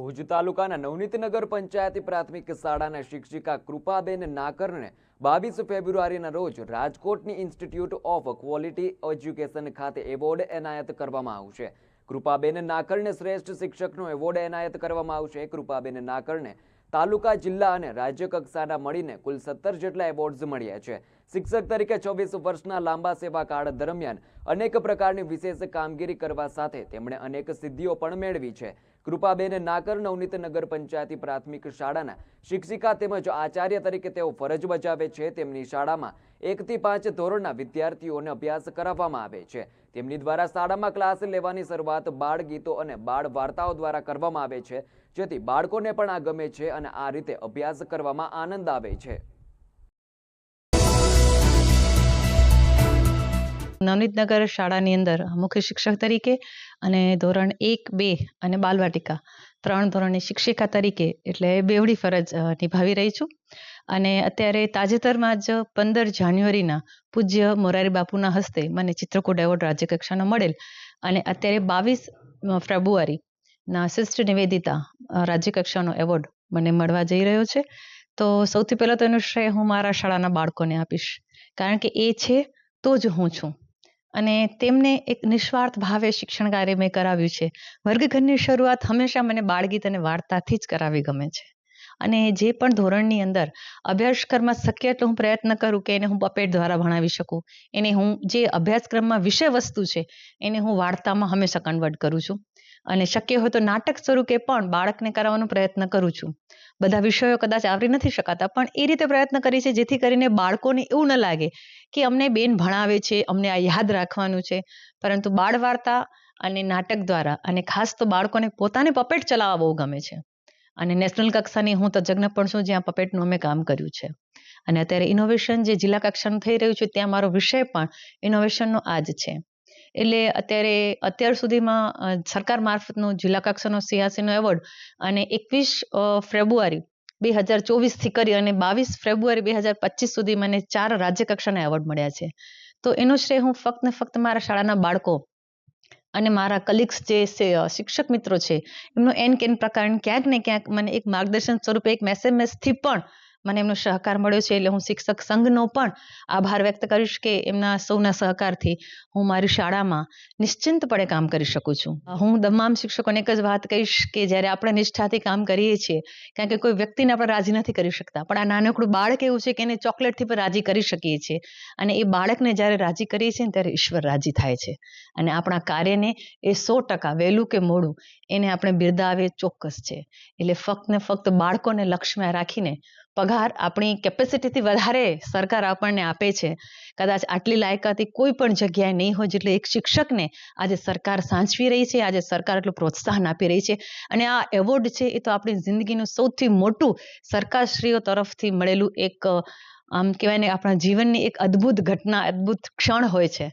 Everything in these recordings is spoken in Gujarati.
ભુજ તાલુકાના નવનીત નગર પંચાયતી પ્રાથમિક શાળાના શિક્ષિકા કૃપાબેન નાકરને બાવીસ ફેબ્રુઆરીના રોજ રાજકોટની ઇન્સ્ટિટ્યૂટ ઓફ ક્વોલિટી એજ્યુકેશન ખાતે એવોર્ડ એનાયત કરવામાં આવશે. કૃપાબેન નાકરને શ્રેષ્ઠ શિક્ષકનો એવોર્ડ એનાયત કરવામાં આવશે. કૃપાબેન નાકરને તાલુકા, જિલ્લા અને રાજ્ય કક્ષાના મળીને કુલ સત્તર જેટલા એવોર્ડ્સ મળ્યા છે. શિક્ષક તરીકે ચોવીસ વર્ષના લાંબા સેવા કાળ દરમિયાન અનેક પ્રકારની વિશેષ કામગીરી કરવા સાથે તેમણે અનેક સિદ્ધિઓ પણ મેળવી છે. કૃપાબેન નાકર નવનીત નગર પંચાયતી પ્રાથમિક શાળાના શિક્ષિકા તેમજ આચાર્ય તરીકે તેઓ ફરજ બજાવે છે. તેમની શાળામાં એકથી પાંચ ધોરણના વિદ્યાર્થીઓને અભ્યાસ કરાવવામાં આવે છે. તેમની દ્વારા શાળામાં ક્લાસ લેવાની શરૂઆત બાળ ગીતો અને બાળ વાર્તાઓ દ્વારા કરવામાં આવે છે. જેથી બાળકોને પણ આ ગમે છે અને આ રીતે અભ્યાસ કરવામાં આનંદ આવે છે. નવનીતનગર શાળાની અંદર મુખ્ય શિક્ષક તરીકે અને ધોરણ એક, બે અને બાલવાટિકા ત્રણ ધોરણની શિક્ષિકા તરીકે એટલે બેવડી ફરજ નિભાવી રહી છું. અને અત્યારે તાજેતરમાં જ પંદર જાન્યુઆરીના પૂજ્ય મોરારી બાપુના હસ્તે મને ચિત્રકૂટ એવોર્ડ રાજ્ય કક્ષાનો મળેલ. અને અત્યારે બાવીસ ફેબ્રુઆરીના સિસ્ટર નિવેદિતા રાજ્યકક્ષાનો એવોર્ડ મને મળવા જઈ રહ્યો છે. તો સૌથી પહેલાં તો એનો શ્રેય હું મારા શાળાના બાળકોને આપીશ. કારણ કે એ છે તો જ હું છું. અને તેમને એક નિસ્વાર્થ ભાવે શિક્ષણ કાર્ય મેં કરાવ્યું છે. વર્ગખંડની શરૂઆત હંમેશા મને બાળગીત અને વાર્તાથી જ કરાવી ગમે છે. અને જે પણ ધોરણની અંદર અભ્યાસક્રમમાં શક્ય એટલો હું પ્રયત્ન કરું કે એને હું પપેટ દ્વારા ભણાવી શકું. એને હું જે અભ્યાસક્રમમાં વિષય વસ્તુ છે, એને હું વાર્તામાં હંમેશા કન્વર્ટ કરું છું. અને શક્ય હોય તો નાટક સ્વરૂપે પણ બાળકને કરાવવાનો પ્રયત્ન કરું છું. બધા વિષયો કદાચ આવરી નથી શકાતા, પણ એ રીતે પ્રયત્ન કરી છે જેથી કરીને બાળકોને એવું ન લાગે કે અમને બેન ભણાવે છે, અમને આ યાદ રાખવાનું છે. પરંતુ બાળ વાર્તા અને નાટક દ્વારા અને ખાસ તો બાળકોને પોતાને પપેટ ચલાવવા બહુ ગમે છે. અને નેશનલ કક્ષાની હું તજજ્ઞ પણ છું, જ્યાં પપેટનું અમે કામ કર્યું છે. અને અત્યારે ઇનોવેશન જે જિલ્લા કક્ષાનું થઈ રહ્યું છે, ત્યાં મારો વિષય પણ ઇનોવેશનનો આ જ છે. એટલે અત્યારે, અત્યાર સુધીમાં સરકાર મારફતનો જિલ્લા કક્ષાનો સિયાસીનો એવોર્ડ અને એકવીસ ફેબ્રુઆરી બે હજાર ચોવીસથી કરી અને બાવીસ ફેબ્રુઆરી બે હજાર પચીસ સુધી મને ચાર રાજ્ય કક્ષાના એવોર્ડ મળ્યા છે. તો એનો શ્રેય હું ફક્ત ને ફક્ત મારા શાળાના બાળકો અને મારા કલીગ્સ જે શિક્ષક મિત્રો છે, એમનો એન કેન પ્રકાર ક્યાંક ને ક્યાંક મને એક માર્ગદર્શન સ્વરૂપે એક મેસેમેસથી પણ મને એમનો સહકાર મળ્યો છે એટલે હું શિક્ષક સંઘનો પણ આભાર વ્યક્ત કરીશ કે એમના સૌના સહકારથી હું મારી શાળામાં નિશ્ચિંતપણે કામ કરી શકું છું. હું તમામ શિક્ષકોને એક જ વાત કહીશ કે જ્યારે આપણે નિષ્ઠાથી કામ કરીએ છીએ, કારણ કે કોઈ વ્યક્તિને આપણે રાજી નથી કરી શકતા. પણ આ નાનકડું બાળક એવું છે કે એને ચોકલેટથી પણ રાજી કરી શકીએ છીએ. અને એ બાળકને જ્યારે રાજી કરીએ છીએ ત્યારે ઈશ્વર રાજી થાય છે. અને આપણા કાર્યને એ સો ટકા વહેલું કે મોડું એને આપણે બિરદાવે ચોક્કસ છે. એટલે ફક્ત ને ફક્ત બાળકોને લક્ષ્યમાં રાખીને પગાર આપણી કેપેસિટીથી વધારે સરકાર આપણને આપે છે. કદાચ આટલી લાયકાતી કોઈ પણ જગ્યાએ નહીં હોય જેટલે એક શિક્ષકને આજે સરકાર સાચવી રહી છે, આજે સરકાર એટલું પ્રોત્સાહન આપી રહી છે. અને આ એવોર્ડ છે એ તો આપણી જિંદગીનું સૌથી મોટું સરકારશ્રીઓ તરફથી મળેલું એક, આમ કહેવાય ને આપણા જીવનની એક અદ્ભુત ઘટના, અદ્ભુત ક્ષણ હોય છે.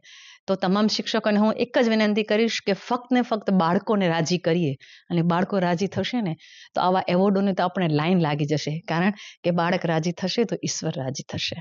તો તમામ શિક્ષકોને હું એક જ વિનંતી કરીશ કે ફક્ત ને ફક્ત બાળકોને રાજી કરીએ અને બાળકો રાજી થશે ને તો આવા એવોર્ડોની તો આપણે લાઈન લાગી જશે. કારણ કે બાળક રાજી થશે તો ઈશ્વર રાજી થશે.